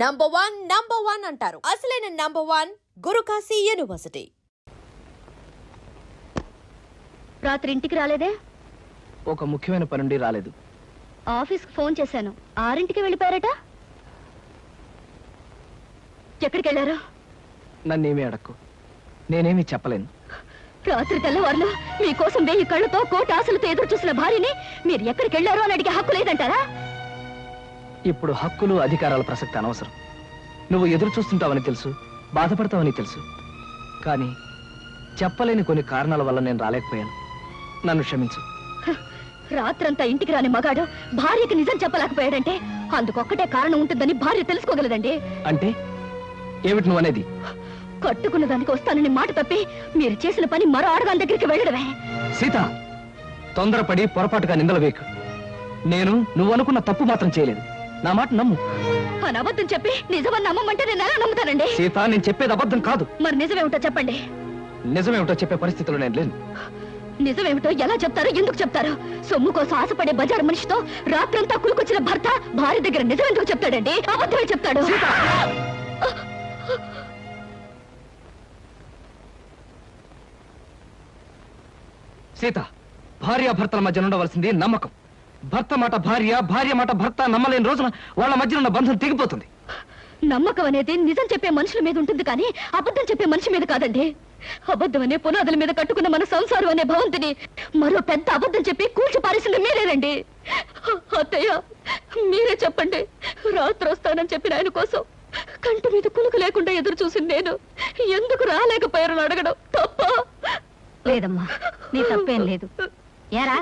Number one number one అంటారు. అసలైన number one Guru Kashi university రాత్రి ఇంటికి రాలేదే? ఒక ముఖ్యమైన పనుండి రాలేదు. ఆఫీస్కి ఫోన్ చేశాను. ఆరింటికి వెళ్ళిపోయారట? ఎక్కడికి వెళ్ళారు నన్నేమీ అడక్కు. నేనేమీ చెప్పలేను. రాత్రి తెల్లవారులు మీకోసం వెయ్యి కళ్ళతో కోటి ఆశలతో ఎదురు చూసిన భార్యని మీరు ఎక్కడికి వెళ్ళారో అని అడిగే హక్కు లేదంటారా? ఇప్పుడు హక్కులు అధికారాల ప్రసక్తి అనవసరం. నువ్వు ఎదురు చూస్తుంటావని తెలుసు బాధపడతావని తెలుసు. కానీ చెప్పలేని కొన్ని కారణాల వల్ల నేను రాలేకపోయాను. నన్ను క్షమించు. రాత్రంతా ఇంటికి రాని మగాడు భార్యకి నిజం చెప్పలేకపోయాడంటే అందుకొక్కటే కారణం ఉంటుందని భార్య తెలుసుకోగలదండి. అంటే ఏమిటి నువ్వు అనేది? కట్టుకున్న దానికి వస్తానని మాట తప్పి మీరు చేసిన పని మరో ఆడదాని దగ్గరికి వెళ్ళడమే. సీత తొందరపడి పొరపాటుగా నిందలు వేకు నేను నువ్వు అనుకున్న తప్పు మాత్రం చేయలేదు. నా మాట నమ్ము. అని అబద్ధం చెప్పి నిజమని నమ్మమంటే నేను ఎలా నమ్ముతానండి? సీత నేను చెప్పేది అబద్ధం కాదు. మరి నిజమేమిటో చెప్పండి. నిజమేమిటో చెప్పే పరిస్థితిలో నేను లేను. నిజమేమిటో ఎలా చెప్తారో ఎందుకు చెప్తారు? సొమ్ము కోసం ఆశపడే బజారు మనిషితో రాత్రంతా కులుకొచ్చిన భర్త భార్య దగ్గర నిజం ఎందుకు చెప్తాడండి? అబద్ధమే చెప్తాడు. సీత! భార్యాభర్తల మధ్య ఉండవలసింది నమ్మకం. భర్త మాట భార్య భార్య మాట భర్త నమ్మలేని రోజున వాళ్ళ మధ్య ఉన్న బంధం తెగిపోతుంది. నమ్మకం అనేది నిజం చెప్పే మనుషుల మీద ఉంటుంది కానీ అబద్ధం చెప్పే మనిషి మీద కాదండి. అబద్ధం అనే పునాదుల మీద కట్టుకున్న మన సంసారం అనే భవంతిని మరో పెద్ద అబద్ధం చెప్పి కూల్చి పారేసింది మీరేనండి. అత్తయ్య మీరే చెప్పండి. రాత్రి వస్తానని చెప్పిన ఆయన కోసం కంటి మీద కులుకు లేకుండా ఎదురు చూసింది నేను. ఎందుకు రాలేకపోయారని అడగడం తప్ప. లేదమ్మా నీ తప్పేం లేదు. ఏరా?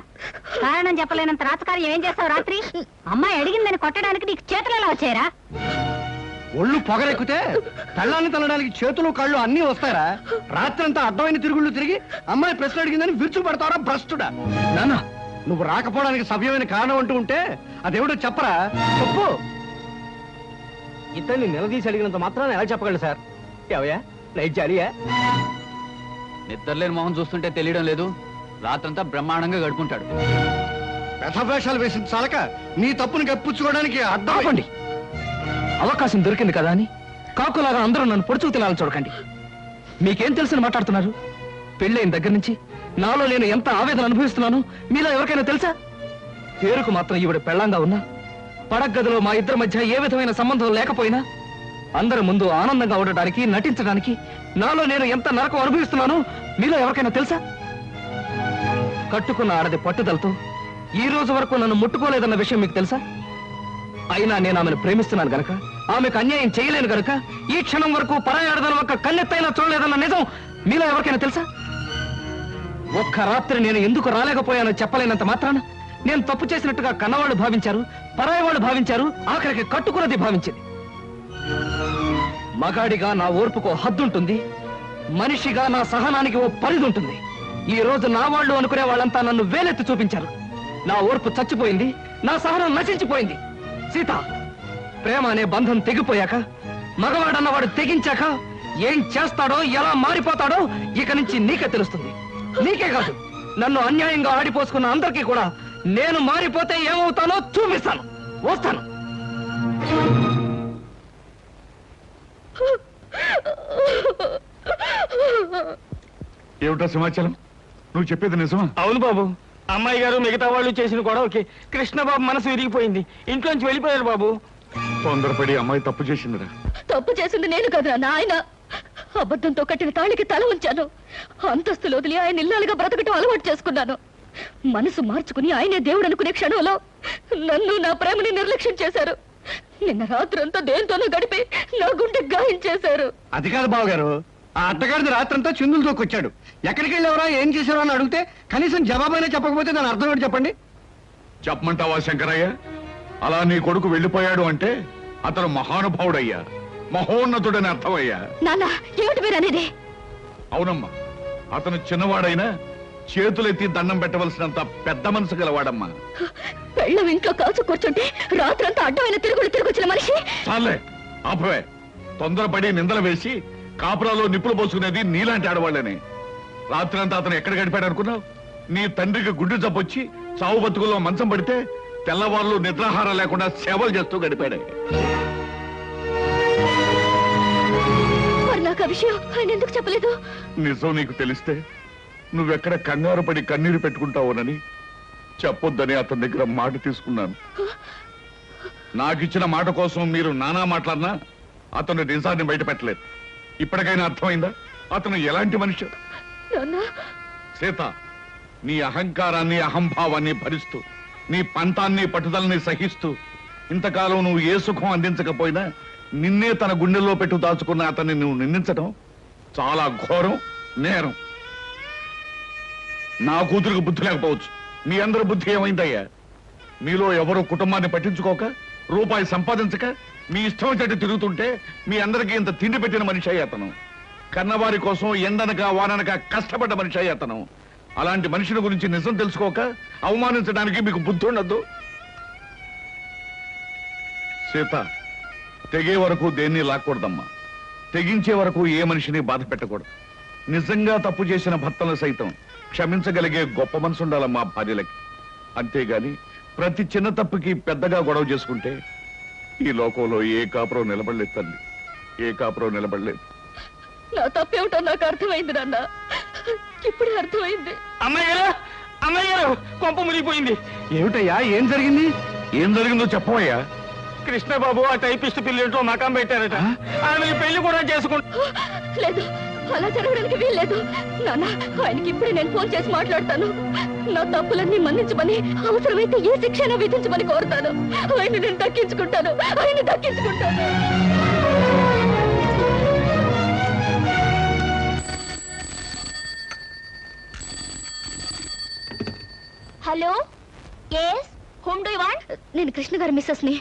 కారణం చెప్పలేనంత రాతకార్యం ఏం చేస్తావు రాత్రి? అమ్మాయి అడిగిందని కొట్టడానికి నీకు చేతులు ఎలా వచ్చాయరా? ఒళ్ళు పొగరెక్కితే పెళ్ళాన్ని తనడానికి చేతులు కళ్ళు అన్నీ వస్తారా రాత్రంతా అడ్డమైన తిరుగుళ్ళు తిరిగి అమ్మాయి ప్రశ్న అడిగిందని విరుచు పడతారా భ్రష్టుడా. నాన్న నువ్వు రాకపోవడానికి సవ్యమైన కారణం అంటూ ఉంటే అదేమిటో చెప్పరా? చెప్పు. ఇతన్ని నిలదీసి అడిగినంత మాత్రాన్ని ఎలా చెప్పగలరు సార్? ఎవయా నైట్ జాలియా? నిద్రలేని మొహం చూస్తుంటే తెలియడం లేదు. రాత్రంతా బ్రహ్మాండంగా గడుపుంటాడు వ్యధవేషాలు వేసిన చాలక నీ తప్పుని కప్పించుకోవడానికి అడ్డం ఆపండి. అవకాశం దొరికింది కదా అని కాకులాగా అందరూ నన్ను పొడుచుకు తినాలని చూడకండి. మీకేం తెలిసిన మాట్లాడుతున్నారు? పెళ్ళైన దగ్గర నుంచి నాలో నేను ఎంత ఆవేదన అనుభవిస్తున్నాను మీలో ఎవరికైనా తెలుసా? పేరుకు మాత్రం ఈవిడ పెళ్ళంగా ఉన్నా పడగదిలో మా ఇద్దరి మధ్య ఏ విధమైన సంబంధం లేకపోయినా అందరి ముందు ఆనందంగా ఉండడానికి నటించడానికి నాలో నేను ఎంత నరకం అనుభవిస్తున్నానో మీలో ఎవరికైనా తెలుసా? కట్టుకున్న ఆడది పట్టుదలతో ఈ రోజు వరకు నన్ను ముట్టుకోలేదన్న విషయం మీకు తెలుసా? అయినా నేను ఆమెను ప్రేమిస్తున్నాను గనక ఆమెకు అన్యాయం చేయలేను గనక ఈ క్షణం వరకు పరాయాడదన ఒక కన్నెత్తైనా చూడలేదన్న నిజం మీలో ఎవరికైనా తెలుసా? ఒక్క రాత్రి నేను ఎందుకు రాలేకపోయానో చెప్పలేనంత మాత్రాన నేను తప్పు చేసినట్టుగా కన్నవాళ్ళు భావించారు పరాయి వాళ్ళు భావించారు ఆఖరికి కట్టుకున్నది భావించింది. మగాడిగా నా ఓర్పుకో హద్దుంటుంది మనిషిగా నా సహనానికి ఓ పరిధి ఉంటుంది. ఈ రోజు నా వాళ్ళు అనుకునే వాళ్ళంతా నన్ను వేలెత్తి చూపించారు. నా ఓర్పు చచ్చిపోయింది నా సహనం నశించిపోయింది. సీత ప్రేమ అనే బంధం తెగిపోయాక మగవాడన్నవాడు తెగించాక ఏం చేస్తాడో ఎలా మారిపోతాడో ఇక నుంచి నీకే తెలుస్తుంది. నీకే కాదు నన్ను అన్యాయంగా ఆడిపోసుకున్న అందరికీ కూడా నేను మారిపోతే ఏమవుతానో చూపిస్తాను. వస్తాను. ఏమిటో సమాచారం? నువ్వు చెప్పేది నిజమా? అవును బాబు. అమ్మాయి గారు మిగతా వాళ్ళు చేసిన గొడవకి కృష్ణబాబు మనసు విరిగిపోయింది. ఇంట్లోంచి వెళ్ళిపోయారు బాబు. తొందరపడి అమ్మాయి తప్పు చేసిందిరా. తప్పు చేసింది నేను కదా నాయన. అబద్ధంతో కట్టిన తాళికి తల ఉంచాను. అంతస్తులు వదిలి ఆయన ఇల్లాలుగా బ్రతకటం అలవాటు చేసుకున్నాను. మనసు మార్చుకుని ఆయనే దేవుడు అనుకునే క్షణంలో నన్ను నా ప్రేమని నిర్లక్ష్యం చేశారు. నిన్న రాత్రంతా దేంతోనో గడిపి నా గుండె గాయం చేశారు. అది కాదు బావగారు. ఆ అత్తగారిది రాత్రంతా చిందులు తోకొచ్చాడు. ఎక్కడికి వెళ్ళేవరా ఏం చేసావరా అని అడిగితే కనీసం జవాబైనా చెప్పకపోతే దాని అర్థం ఏంటి చెప్పండి? చెప్పమంటావా శంకరయ్య? అలా నీ కొడుకు వెళ్ళిపోయాడు అంటే అతను మహానుభావుడయ్యా. మహోన్నతుడని అర్థమయ్యా. నాన్న ఏమిటి మీరు అనేది అవునమ్మా అతను చిన్నవాడైనా చేతులెత్తి దండం పెట్టవలసినంత పెద్ద మనసు గలవాడమ్మా. పెళ్ళం ఇంట్లో కాచు కూర్చుంటే రాత్రంతా అడ్డమైన తిరుగులు తిరిగొచ్చిన మనిషి? చాలే ఆపవే. తొందరపడి నిందలు వేసి కాపురాలో నిప్పులు పోసుకునేది నీలాంటి ఆడవాళ్ళని. రాత్రంతా అతను ఎక్కడ గడిపాడు అనుకున్నావు? నీ తండ్రికి గుడ్డు జబ్బొచ్చి చావు బతుకుల్లో మంచం పడితే తెల్లవాళ్ళు నిద్రాహారం లేకుండా సేవలు చేస్తూ గడిపాడే. నాకు ఆ విషయం ఆయన ఎందుకు చెప్పలేదు? నిజం నీకు తెలిస్తే నువ్వెక్కడ కంగారు పడి కన్నీరు పెట్టుకుంటావునని చెప్పొద్దని అతని దగ్గర మాట తీసుకున్నాను. నాకిచ్చిన మాట కోసం మీరు నానా మాట్లాడినా అతను నిజాన్ని బయట పెట్టలేదు ఇప్పటికైనా అర్థమైందా? అతను ఎలాంటి మనిషి? సీత నీ అహంకారాన్ని అహంభావాన్ని భరిస్తూ నీ పంతాన్ని పట్టుదలని సహిస్తూ ఇంతకాలం నువ్వు ఏ సుఖం అందించకపోయినా నిన్నే తన గుండెల్లో పెట్టు దాచుకున్న అతన్ని నువ్వు నిందించడం చాలా ఘోరం నేరం. నా కూతురికి బుద్ధి లేకపోవచ్చు. మీ అందరి బుద్ధి ఏమైందయ్యా? మీలో ఎవరు కుటుంబాన్ని పట్టించుకోక రూపాయి సంపాదించక మీ ఇష్టం వచ్చేట్టు తిరుగుతుంటే మీ అందరికీ ఇంత తిండి పెట్టిన మనిషి అతను. కన్నవారి కోసం ఎండనక వాననక కష్టపడ్డ మనిషి అతను. అలాంటి మనిషిని గురించి నిజం తెలుసుకోక అవమానించడానికి మీకు బుద్ధి ఉండద్దు. సీత తెగే వరకు దేన్ని లాక్కూడదమ్మా? తెగించే వరకు ఏ మనిషిని బాధ పెట్టకూడదు. నిజంగా తప్పు చేసిన భర్తలు సైతం క్షమించగలిగే గొప్ప మనసు ఉండాలమ్మా భార్యలకి. అంతేగాని ప్రతి చిన్న తప్పుకి పెద్దగా గొడవ చేసుకుంటే ఈ లోకంలో ఏ కాపురం నిలబడలేదు తల్లి. ఏ కాపురం నిలబడలేదు. నా తప్పేమిటో నాకు అర్థమైంది నాన్న. ఇప్పుడే అర్థమైంది. అమ్మాయి గారు అమ్మాయి గారు కొంప మునిగిపోయింది. ఏమిటయ్యా ఏం జరిగింది? ఏం జరిగిందో చెప్పవయ్యా. కృష్ణబాబు ఆ టైపిస్ట్ పిల్లింట్లో మకాం పెట్టారట. ఆమె పెళ్ళి కూడా చేసుకుంటా లేదు అలా జరగడానికి వీల్లేదు. నాన్న ఆయనకి ఇప్పుడే నేను ఫోన్ చేసి మాట్లాడతాను. నా తప్పులన్నీ మన్నించమని అవసరమైతే ఏ శిక్షణ విధించమని కోరుతాను. ఆయన నేను దక్కించుకుంటాను. ఆయన దక్కించుకుంటాను. Hello? Yes home do want నేను కృష్ణ గారి మిస్సెస్ని.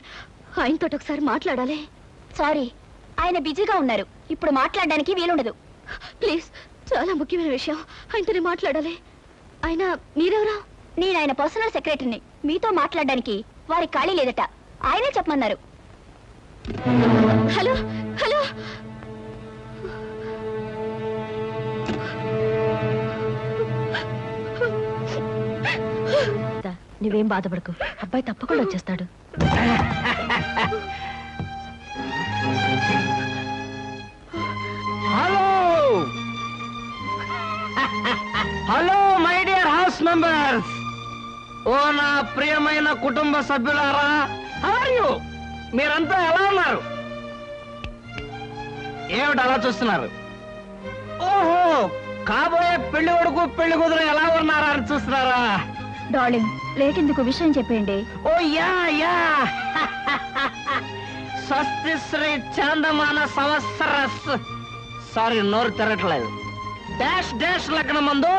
ఆయనతో ఒకసారి మాట్లాడాలి. సారీ ఆయన బిజీగా ఉన్నారు. ఇప్పుడు మాట్లాడడానికి వీలుండదు. ప్లీజ్ చాలా ముఖ్యమైన విషయం. ఆయనతోనే మాట్లాడాలి. ఆయన మీరెవరా? నేను ఆయన పర్సనల్ సెక్రటరీని. మీతో మాట్లాడడానికి వారి ఖాళీ లేదట. ఆయనే చెప్పమన్నారు. Hello hello. నువ్వేం బాధపడకు. అబ్బాయి తప్పకుండా వచ్చేస్తాడు. ఓ నా ప్రియమైన కుటుంబ సభ్యులారా హౌ మీరంతా ఎలా ఉన్నారు? ఏమిటి అలా చూస్తున్నారు? ఓహో కాబోయే పెళ్ళి కొడుకు పెళ్ళి కూతురు ఎలా ఉన్నారా అని చూస్తున్నారా? డార్లింగ్ లేట్ ఎందుకు విషయం చెప్పేయండి? ఓ యా యా. స్వస్తి శ్రీ చాందమాన సంవత్సర సారీ నోరు తిరగట్లేదు డాష్ డాష్ లగ్న మందు.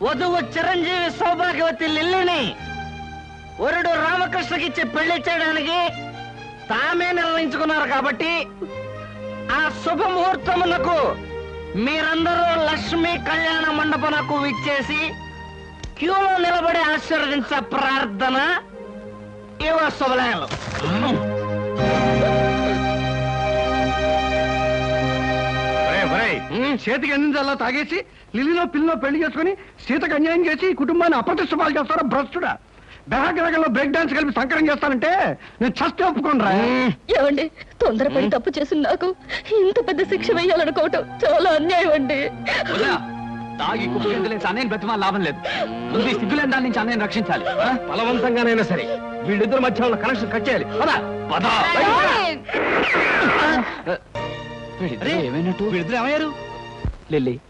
వధువు చిరంజీవి సౌభాగ్యవతి లిల్లిని వరుడు రామకృష్ణకి ఇచ్చి పెళ్ళి చేయడానికి తామే నిర్ణయించుకున్నారు కాబట్టి ఆ శుభముహూర్తమునకు మీరందరూ లక్ష్మీ కళ్యాణ మండపనకు విచ్చేసి క్యూలో నిలబడి ఆశీర్వదించే ప్రార్థన ఇవ శుభలేలు చేతికి అందించాలా తాగేసి లిల్లిలో పిల్లలో పెళ్ళి చేసుకుని సీతకు అన్యాయం చేసి ఈ కుటుంబాన్ని అప్రతిష్ట పాలు చేస్తారా భ్రష్టుడా? బెహగ్రగంలో బ్రేక్ డాన్స్ కలిపి సంకరం చేస్తానంటే నేను చస్తే ఒప్పుకోనరా ఏమండి తొందరపడి తప్పు చేసిన నాకు ఇంత పెద్ద శిక్ష వేయాలనుకోవటం చాలా అన్యాయం అండి. తాగి బ్రతిమా లాభం లేదు. ముందు ఈ సిగ్గులేని దాని నుంచి అన్నయ్యని రక్షించాలి? బలవంతంగానైనా సరే వీళ్ళిద్దరు మధ్య ఉన్న కనెక్షన్ కట్ చేయాలి. పద. ఏమైనట్టు? వీళ్ళిద్దరు ఏమయ్యారు? లిల్లీ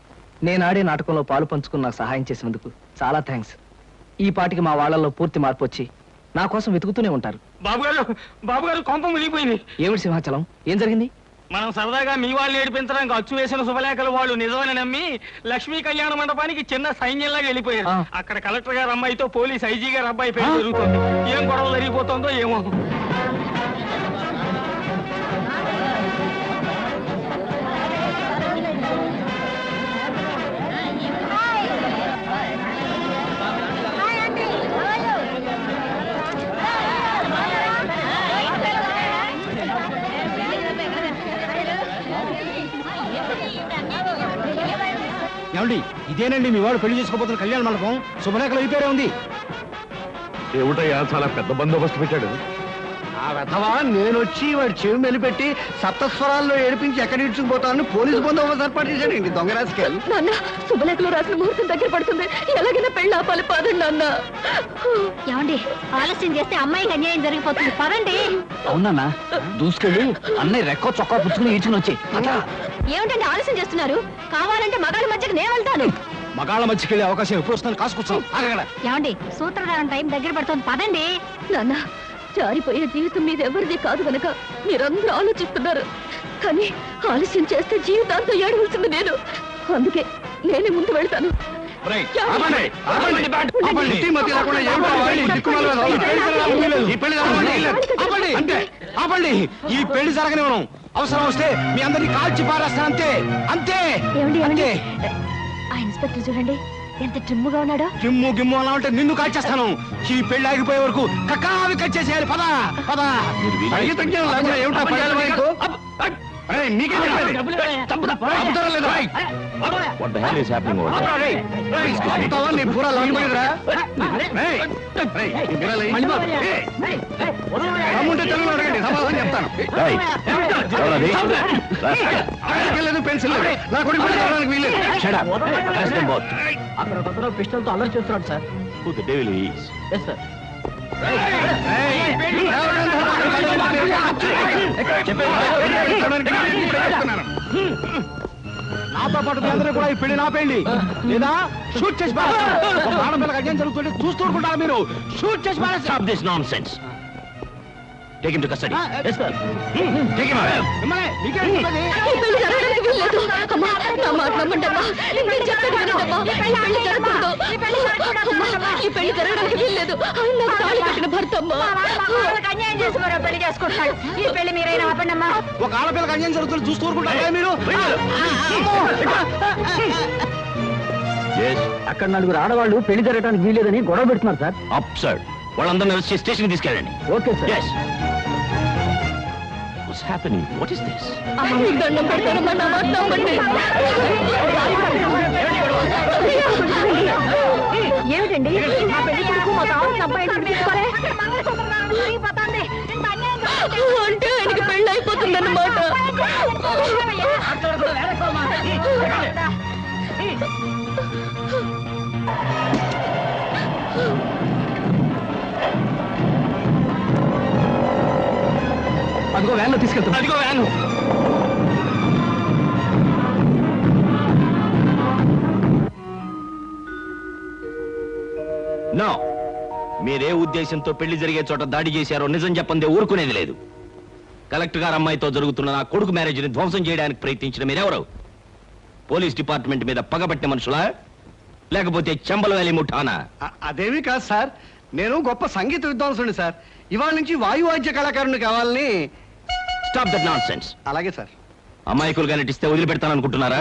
నేను ఆడే నాటకంలో పాలు పంచుకుని నాకు సహాయం చేసినందుకు చాలా థ్యాంక్స్. ఈ పాటికి మా వాళ్ళల్లో పూర్తి మార్పు వచ్చి నా కోసం వెతుకుతూనే ఉంటారు. బాబు గారు బాబు గారు కొంప మునిగిపోయింది. ఏమిటి సింహాచలం? ఏం జరిగింది? మనం సరదాగా మీ వాళ్ళు ఏడిపించడానికి అచ్చు వేసిన శుభలేఖలు వాళ్ళు నిజమని నమ్మి లక్ష్మీ కళ్యాణ మండపానికి చిన్న సైన్యంలాగా వెళ్ళిపోయారు. ఆ. అక్కడ కలెక్టర్ గారు అమ్మాయితో పోలీస్ ఐజీ గారు అబ్బాయి పేరు జరుగుతుంది ఏం గొడవ జరిగిపోతుందో ఏమో. ఇదేనండి మీ వాడు పెళ్ళి చేసుకోబోతున్న కళ్యాణ మండపం? శుభలేఖలు అయిపోయారే ఉంది. ఏమిటయ్యా చాలా పెద్ద బందోబస్తు పెట్టాడు. ఆ వెధవా నేను వచ్చి వాడి చెవి మెలిపెట్టి సప్తస్వరాల్లో ఏడిపించి ఎక్కడ ఇడ్చుకుపోతానని పోలీసు బందోబస్తు ఏర్పాటు చేశాడండి దొంగ రాజకీయాలు? నాన్న శుభలేఖలో రాసిన ముహూర్తం దగ్గర పడుతుంది. ఎలాగైనా పెళ్ళి ఆపాలి పదండి నాన్న. ఏమండి ఆలస్యం చేస్తే అమ్మాయికి అన్యాయం జరిగిపోతుంది. పదండి. అవునన్నా దూసుకెళ్ళి అన్నయ్య రెక్కో చొక్కా పుచ్చుకుని ఈడ్చుకుని వచ్చి ఏమిటండి ఆలస్యం చేస్తున్నారు? కావాలంటే మగాళ్ళ మధ్యకి నేను వెళ్తాను. మగాళ్ళ మధ్యకెళ్ళే అవకాశం ఎప్పుడు వస్తుంది కాసుకొచ్చాం అక్కడ ఏమండి సూత్రధారం టైం దగ్గర పడుతుంది. పదండి. నాన్న జారిపోయే జీవితం మీద ఎవరిది కాదు గనక మీరందరూ ఆలోచిస్తున్నారు. కానీ ఆలస్యం చేస్తే జీవితాంతం ఏడవలసింది నేను. అందుకే నేనే ముందు వెళ్తాను. ఆపండి? ఈ పెళ్ళి జరగనివ్వను. అవసరం వస్తే మీ అందరినీ కాల్చి పారేస్తాను. అంతే. అంతే. అంతే. ఇన్స్పెక్టర్ చూడండి. ఎంత ట్రిమ్ముగా ఉన్నాడో. గిమ్ము గిమ్ము అలా ఉంటే నిన్ను కాల్చేస్తాను. ఈ పెళ్ళి ఆగిపోయే వరకు కక్కావి కట్ చేసేయాలి. పద పద. ఏమిటా మీకు? ఏయ్, మీకే చెప్పేది. చంపుతారా లేదా? What the hell is happening ఏయ్, చంపుతావా? నీ బుర్ర లాగిపోయిందిరా? ఏయ్, ఏయ్, నీ బుర్ర లాగి- ఏయ్, దమ్ముంటే తెలుగులో అడగండి సమాధానం చెప్తాను ఆయనకి లేదు పెన్సిల్ లేదు నా కొడుకు పెళ్ళి చేయడానికి వీల్లేదు అక్కడ పిస్టల్తో అల్లరి చేస్తున్నాడు సార్ ఎస్ సార్ నాతో పాటు అందరూ కూడా ఈ పెళ్ళి నాపేయండి లేదా షూట్ చేసి పారేస్తాను. ఒక ఆడపిల్లకి అన్యాయం జరుగుతుంటే చూస్తూ ఉంటారు మీరు షూట్ చేసి పారేస్తాను. This nonsense take into custody ఆ, ఎస్ సార్. మిమ్మల్ని మీకే చెప్పేది. ఈ పెళ్ళి జరగడానికి వీల్లేదు. అమ్మా నా మాట నమ్మండమ్మా. నేను చెప్పేది వినండమ్మా. ఈ పెళ్ళి జరగకూడదు. అమ్మా, ఈ పెళ్ళి జరగడానికి వీల్లేదు. ఆయన నాకు తాళి కట్టిన భర్త అమ్మా. అన్యాయం చేసి మరో పెళ్ళి చేసుకుంటాడు ఈ పెళ్ళి మీరైనా ఆపండమ్మా. ఒక ఆడపిల్లకి అన్యాయం జరుగుతుంటే చూస్తూ ఊరుకుంటారా మీరు? అక్కడ నలుగురు ఆడవాళ్ళు పెళ్ళి జరగడానికి వీలేదని గొడవ పెడుతున్నారు సార్. అప్సర్డ్ వాళ్ళందరినీ అరెస్ట్ చేసి స్టేషన్ తీసుకెళ్ళండి. Okay sir yes what's happening what is this ఏమిటండి మా పెళ్ళి కొడుకు మా కావాల్సిన అబ్బాయి తీసుకోలే అంటే ఆయనకి పెళ్ళి అయిపోతుందన్నమాట అదిగో వ్యాన్లో తీసుకెళ్తాం. అదిగో వ్యాను. నో. మీరే ఉద్దేశంతో పెళ్ళి జరిగే చోట దాడి చేశారో నిజం చెప్పందే ఊరుకునేది లేదు. కలెక్టర్ గారు అమ్మాయితో జరుగుతున్న నా కొడుకు మ్యారేజ్ని ధ్వంసం చేయడానికి ప్రయత్నించిన మీరెవరు? పోలీస్ డిపార్ట్మెంట్ మీద పగబట్టిన మనుషులా? లేకపోతే చెంబల వ్యాలీ ముఠానా? అదేమీ కాదు సార్. నేను గొప్ప సంగీత విద్వాంసుని సార్. ఇవాళ నుంచి వాయువాద్య కళాకారుని కావాలని స్టాప్ దట్ నాన్ సెన్స్ అలాగే సార్. అమాయకులుగా నటిస్తే వదిలిపెడతాననుకుంటున్నారా?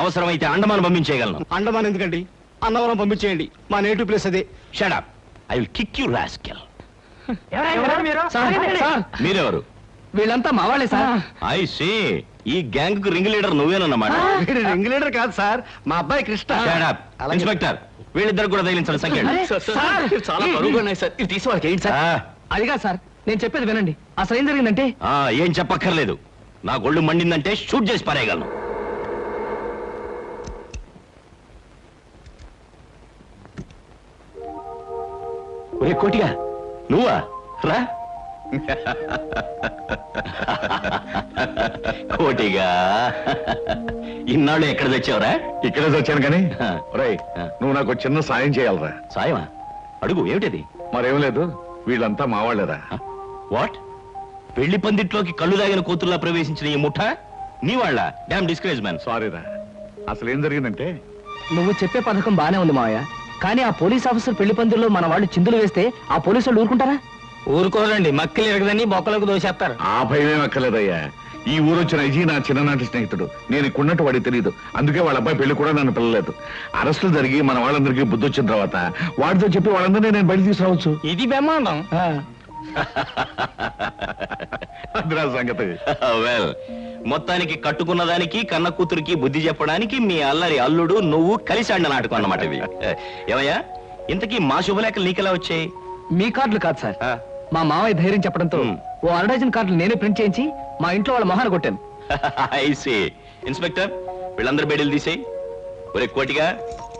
అవసరమైతే అండమాన్ పంపించేయగలను. అండమాన్ ఎందుకండి? అన్నవరం పంపించేయండి. మా నేటివ్ ప్లేస్ అదే. Shut up I will kick you rascal మీరెవరు? వీళ్ళంతా మా వాళ్ళే సార్. ఐ సీ ఈ గ్యాంగ్కు రింగ్ లీడర్ నువ్వేనన్నమాట. రింగ్ లీడర్ కాదు సార్. మా అబ్బాయి కృష్ణ. షడప్. ఇన్స్పెక్టర్ వీళ్ళిద్దరు కూడా తగిలించాలి సంఖ్య సార్ చాలా బరువుగా ఉన్నాయి సార్. ఇది తీసి వాళ్ళకి ఏంటి సార్. అదిగా సార్. నేను చెప్పేది వినండి. అసలు ఏం జరిగిందంటే ఏం చెప్పక్కర్లేదు. నా గొళ్ళు మండిందంటే షూట్ చేసి పారేయగలను. ఒరే కోటిగా నువ్వా? రా. కోటిగా. ఇన్నాళ్ళు ఎక్కడ తెచ్చావురా? ఇక్కడే వచ్చాను కానీ. ఒరేయ్ నువ్వు నాకు చిన్న సాయం చేయాలరా. సాయమా? అడుగు ఏమిటది? మరేం లేదు వీళ్ళంతా మా వాళ్ళేరా. వాట్? పెళ్ళి పందిట్లోకి కళ్ళు దాగిన కూతుర్లా ప్రవేశించిన ఈ ముఠ? నీ వాళ్ళ? Damn discourage man. సారీరా. అసలు ఏం జరిగిందంటే? నువ్వు చెప్పే పథకం బానే ఉంది మావయ్య. కానీ ఆ పోలీస్ ఆఫీసర్ పెళ్ళి పందిరిలో మన వాళ్ళు చిందులు వేస్తే ఆ పోలీసు వాళ్ళు ఊరుకుంటారా? ఊరుకోరండి. మక్కలు ఎరగదని బొక్కలకు దోసేస్తారు ఆ భయమేం అక్కర్లేదయ్యా ఈ ఊరు వచ్చిన అజీ నా చిన్ననాటి స్నేహితుడు. నేను ఇక్కడున్నట్టు వాడికి తెలియదు అందుకే వాళ్ళ అబ్బాయి పెళ్ళి కూడా నన్ను పిల్లలేదు. అరెస్టులు జరిగి మన వాళ్ళందరికీ బుద్ధి వచ్చిన తర్వాత వాడితో చెప్పి వాళ్ళందరినీ నేను బయట తీసుకురావచ్చు. ఇది బ్రహ్మాండం. అదిరా సంగతి. వెల్ మొత్తానికి కట్టుకున్న దానికి కన్న కూతురికి బుద్ధి చెప్పడానికి మీ అల్లరి అల్లుడు నువ్వు కలిసి ఆడిన నాటకం అన్నమాట ఇది ఏమయ్యా ఇంతకీ మా శుభలేఖలు నీకెలా వచ్చాయి? మీ కార్డులు కాదు సార్. ఆ, మా మావయ్య ధైర్యం చెప్పడంతో మ్. ఓ అరడజన్ కార్డులు నేనే ప్రింట్ చేయించి మా ఇంట్లో వాళ్ళ మొహాన కొట్టాను. ఐసీ ఇన్స్పెక్టర్ వీళ్ళందరి బెడీలు తీసేయి. ఒరే కోటిగా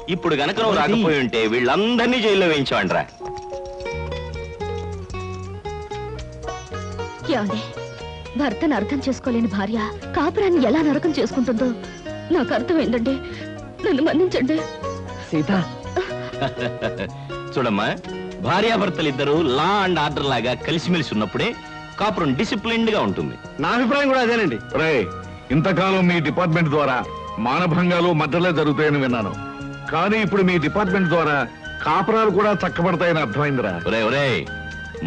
ఇప్పుడు గనక నువ్వు రాకపోయి ఉంటే వీళ్ళందరినీ జైల్లో వేయించావంట్రా ఏమండి భర్తను అర్థం చేసుకోలేని భార్య కాపురాన్ని ఎలా నరకం చేసుకుంటుందో నాకు అర్థమైందండి. నన్ను మన్నించండి. సీత. చూడమ్మా భార్యాభర్తలు ఇద్దరు లా అండ్ ఆర్డర్ లాగా కలిసిమెలిసి ఉన్నప్పుడే కాపురం డిసిప్లిన్డ్గా ఉంటుంది. నా అభిప్రాయం కూడా అదేనండి. రే ఇంతకాలం మీ డిపార్ట్మెంట్ ద్వారా మానభంగాలు మద్దలే జరుగుతాయని విన్నాను. కానీ ఇప్పుడు మీ డిపార్ట్మెంట్ ద్వారా కాపురాలు కూడా చక్కబడతాయని అర్థమైందిరా. ఒరే ఒరే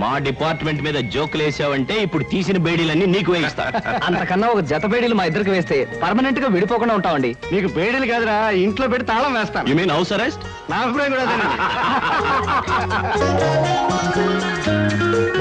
మా డిపార్ట్మెంట్ మీద జోకులు వేసావంటే ఇప్పుడు తీసిన బేడీలన్నీ నీకు వేయిస్తా. అంతకన్నా ఒక జత బేడీలు మా ఇద్దరికి వేస్తే పర్మనెంట్గా విడిపోకుండా ఉంటామండి. నీకు బేడీలు కాదురా ఇంట్లో పెట్టి తాళం వేస్తాను. యు మీన్ హౌస్ అరెస్ట్ నా అభిప్రాయం కూడా